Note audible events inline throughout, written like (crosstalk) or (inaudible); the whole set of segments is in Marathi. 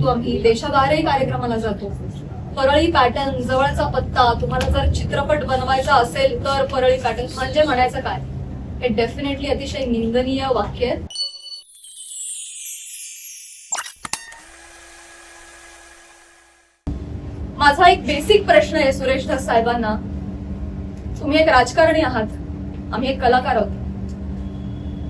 तो आम्ही. देशाबाहेरही कार्यक्रमाला जातो. परळी पॅटर्न जवळचा पत्ता तुम्हाला जर चित्रपट बनवायचा असेल तर परळी पॅटर्न म्हणजे म्हणायचं काय? हे डेफिनेटली अतिशय निंदनीय वाक्य आहे. माझा एक बेसिक प्रश्न आहे सुरेश दास साहेबांना. तुम्ही एक राजकारणी आहात. आम्ही एक कलाकार आहोत.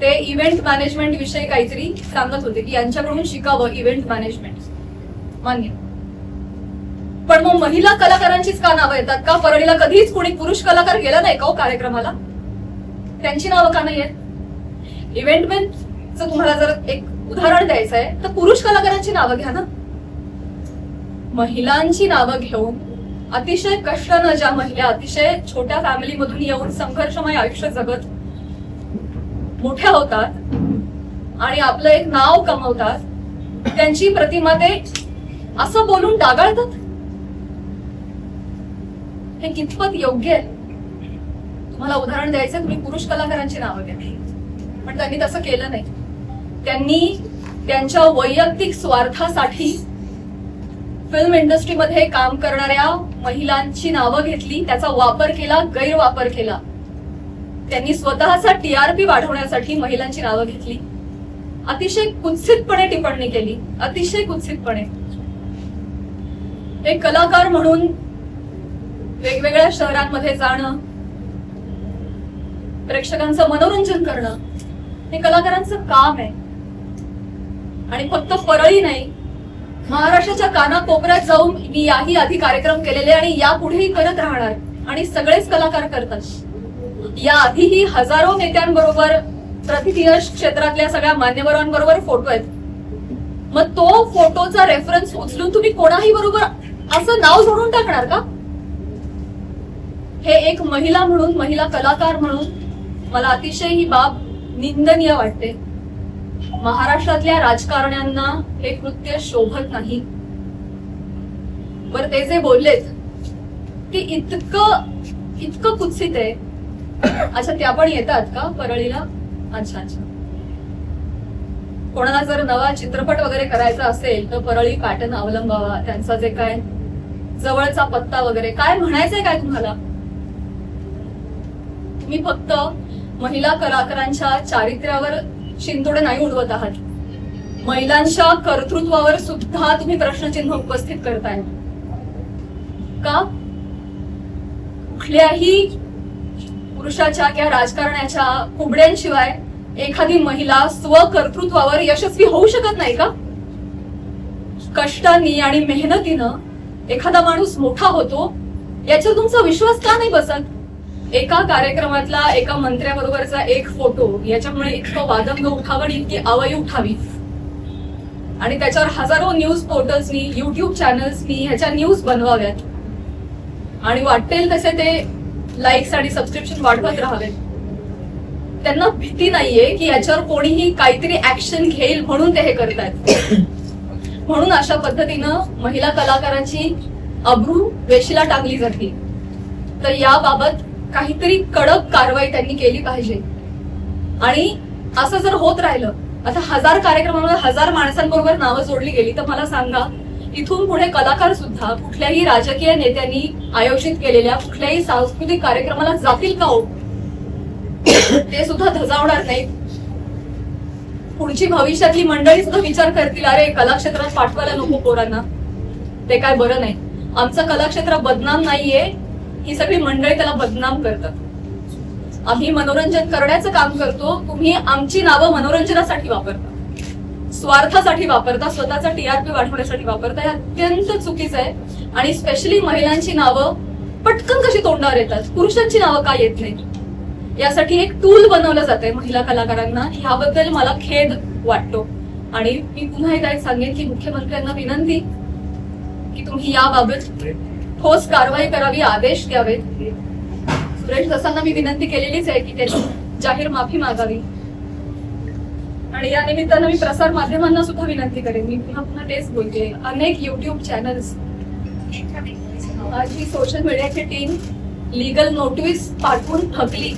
ते इव्हेंट मॅनेजमेंट विषयी काहीतरी सांगत होते की यांच्याकडून शिकावं इव्हेंट मॅनेजमेंट मान्य. पण मग महिला कलाकारांचीच का नावं येतात का? परळीला कधीच कोणी पुरुष कलाकार गेला नाही का हो कार्यक्रमाला? त्यांची नावं का नाही आहेत इव्हेंटमेंटचं तुम्हाला जर एक उदाहरण द्यायचं आहे तर पुरुष कलाकारांची नावं घ्या ना. महिलांची नावं घेऊन अतिशय कष्टानं ज्या महिला अतिशय छोट्या फॅमिलीमधून येऊन संघर्षमय आयुष्य जगत मोठ्या होतात आणि आपलं एक नाव कमवतात. त्यांची प्रतिमा ते असं बोलून डागाळतात. हे कितपत योग्य आहे? तुम्हाला उदाहरण द्यायचं तुम्ही पुरुष कलाकारांची नावं घ्या. पण त्यांनी तसं केलं नाही. त्यांनी त्यांच्या वैयक्तिक स्वार्थासाठी फिल्म इंडस्ट्रीमध्ये काम करणाऱ्या महिलांची नावं घेतली त्याचा वापर केला गैरवापर केला. त्यांनी स्वतःचा टीआरपी वाढवण्यासाठी महिलांची नावं घेतली. अतिशय कुत्सितपणे टिप्पणी केली. अतिशय कुत्सितपणे. एक कलाकार म्हणून वेगवेगळ्या शहरांमध्ये जाणं प्रेक्षकांचं मनोरंजन करणं हे कलाकारांचं काम आहे. आणि फक्त परळी नाही महाराष्ट्राच्या कानाकोपऱ्यात जाऊन मी याही आधी कार्यक्रम केलेले आणि यापुढेही करत राहणार. आणि सगळेच कलाकार करतात. याआधीही हजारो नेत्यांबरोबर प्रतिनियश क्षेत्रातल्या सगळ्या मान्यवरांबरोबर फोटो आहेत. मग तो फोटोचा रेफरन्स उचलून तुम्ही कोणाही बरोबर असं नाव जोडून टाकणार का? हे एक महिला म्हणून महिला कलाकार म्हणून मला अतिशय ही बाब निंदनीय वाटते. महाराष्ट्रातल्या राजकारण्यांना हे कृत्य शोभत नाही. बर ते जे बोललेत ते इतकं इतकं कुत्सित आहे. अच्छा त्या पण येतात का? परळीला? अच्छा अच्छा. कोणाला जर नवा चित्रपट वगैरे करायचा असेल तर परळी पॅटर्न अवलंबावा. त्यांचा जे काय जवळचा पत्ता वगैरे. काय म्हणायचंय काय तुम्हाला? तुम्ही फक्त महिला कलाकारांच्या चारित्र्यावर शिंतोडे नाही उडवत आहात. महिलांच्या कर्तृत्वावर सुद्धा तुम्ही प्रश्नचिन्ह उपस्थित करताय. का? कुठल्याही पुरुषाच्या किंवा राजकारण्याच्या कुबड्यांशिवाय एखादी महिला स्वकर्तृत्वावर यशस्वी होऊ शकत नाही का? कष्टांनी आणि मेहनतीनं एखादा माणूस मोठा होतो याच्यावर तुमचा विश्वास का नाही बसत? एका कार्यक्रमातला एका मंत्र्याबरोबरचा एक फोटो याच्यामुळे इतकं वादंग उठावं इतकी अवयी उठावी. आणि त्याच्यावर हजारो न्यूज पोर्टल्सनी युट्यूब चॅनल्सनी ह्याच्या न्यूज बनवाव्यात. आणि वाटेल तसे ते लाईक्स आणि सबस्क्रिप्शन वाढवत राहावेत. त्यांना भीती नाहीये की याच्यावर कोणीही काहीतरी ऍक्शन घेईल म्हणून ते हे करतायत. (coughs) म्हणून अशा पद्धतीनं महिला कलाकारांची अब्रू वेशीला टाकली जाते. तर याबाबत काहीतरी कडक कारवाई त्यांनी केली पाहिजे. आणि असं जर होत राहिलं आता हजार कार्यक्रमामध्ये हजार माणसांबरोबर नावं जोडली गेली तर मला सांगा तिथून पुढे कलाकार सुद्धा कुठल्याही राजकीय नेत्यांनी आयोजित केलेल्या कुठल्याही सांस्कृतिक कार्यक्रमाला जातील का हो? ते सुद्धा धजावणार नाही पुढची भविष्यातली मंडळी सुद्धा विचार करतील अरे कलाक्षेत्रात पाठवायला नको पोरांना. ते काय बरं नाही. आमचं कलाक्षेत्र बदनाम नाहीये. ही सगळी मंडळी त्याला बदनाम करतात. आम्ही मनोरंजन करण्याचं काम करतो. तुम्ही आमची नावं मनोरंजनासाठी वापरता. स्वार्थासाठी वापरता स्वतःचा टीआरपी वाढवण्यासाठी वापरता हे अत्यंत चुकीचं आहे. आणि स्पेशली महिलांची नावं पटकन कशी तोंडावर येतात? पुरुषांची नावं काय येत नाही यासाठी एक टूल बनवलं जात आहे महिला कलाकारांना. ह्याबद्दल मला खेद वाटतो. आणि मी पुन्हा एकदा एक सांगेन की मुख्यमंत्र्यांना विनंती की तुम्ही याबाबत ठोस कारवाई करावी आदेश द्यावेत. सुरेश दसांना मी विनंती केलेलीच आहे की त्याची जाहीर माफी मागावी. आणि या निमित्तानं मी प्रसार माध्यमांना सुद्धा विनंती करेन. मी पुन्हा पुन्हा तेच बोलते. अनेक युट्यूब चॅनल्स माझी सोशल मीडियाची टीम लिगल नोटीस पाठवून थकली.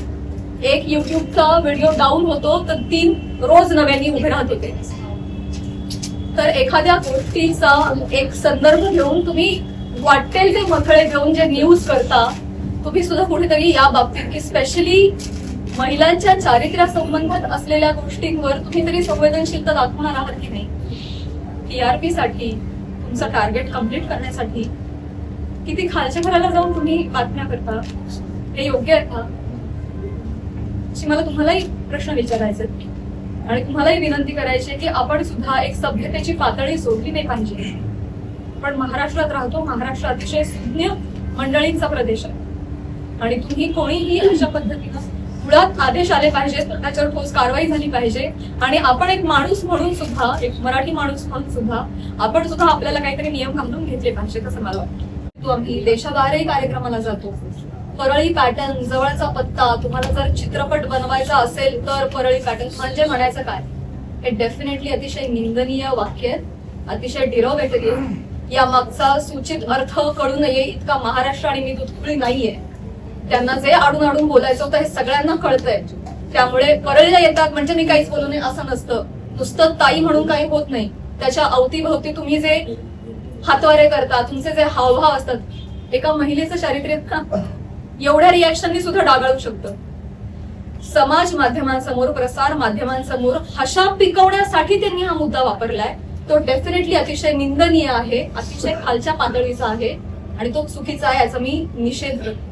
एक युट्यूबचा व्हिडिओ डाऊन होतो तर तीन रोज नव्याने उभे राहत होते. तर एखाद्या गोष्टीचा एक संदर्भ घेऊन तुम्ही वाटेल ते मथळे घेऊन जे न्यूज करता तुम्ही सुद्धा कुठेतरी या बाबतीत की स्पेशली महिलांच्या चारित्र्या संबंधित असलेल्या गोष्टींवर तुम्ही तरी संवेदनशीलता दाखवणार आहात की नाही? टीआरपी साठी तुमचं टार्गेट कंप्लीट करण्यासाठी किती खालच्या घराला जाऊन तुम्ही बातम्या करता? हे योग्य आहे का? मला तुम्हालाही प्रश्न विचारायचे आणि तुम्हालाही विनंती करायची आहे की आपण सुद्धा एक सभ्यतेची पातळी सोडली नाही पाहिजे. पण महाराष्ट्रात राहतो महाराष्ट्र अतिशय सुज्ञ मंडळींचा प्रदेश आहे. आणि तुम्ही कोणीही अशा पद्धतीनं मुळात आदेश आले पाहिजेत त्याच्यावर ठोस कारवाई झाली पाहिजे. आणि आपण एक माणूस म्हणून सुद्धा एक मराठी माणूस म्हणून सुद्धा आपण सुद्धा आपल्याला काहीतरी नियम घालून घेतले पाहिजेत असं मला वाटतं. तो आम्ही देशाबाहेरही कार्यक्रमाला जातो. परळी पॅटर्न जवळचा पत्ता तुम्हाला जर चित्रपट बनवायचा असेल तर परळी पॅटर्न म्हणजे म्हणायचं काय? हे डेफिनेटली अतिशय निंदनीय वाक्य आहे अतिशय डिरोवेटरी या मागचा सूचित अर्थ कळू नये इतका महाराष्ट्र आणि मी दुधकुळी नाहीये. त्यांना जे आडून आडून बोलायचं होतं हे सगळ्यांना कळतंय. त्यामुळे परळीला येतात म्हणजे मी काहीच बोलू नये असं नसतं. नुसतं ताई म्हणून काही होत नाही. त्याच्या अवतीभोवती तुम्ही जे हातवारे करता तुमचे जे हावभाव असतात एका महिलेचं चारित्र्य (laughs) एवढ्या रिॲक्शननी सुद्धा डागाळू शकतं. समाज माध्यमांसमोर प्रसार माध्यमांसमोर हशा पिकवण्यासाठी त्यांनी हा मुद्दा वापरलाय. तो डेफिनेटली अतिशय निंदनीय आहे अतिशय खालच्या पातळीचा आहे आणि तो चुकीचा आहे याचा मी निषेध करतो.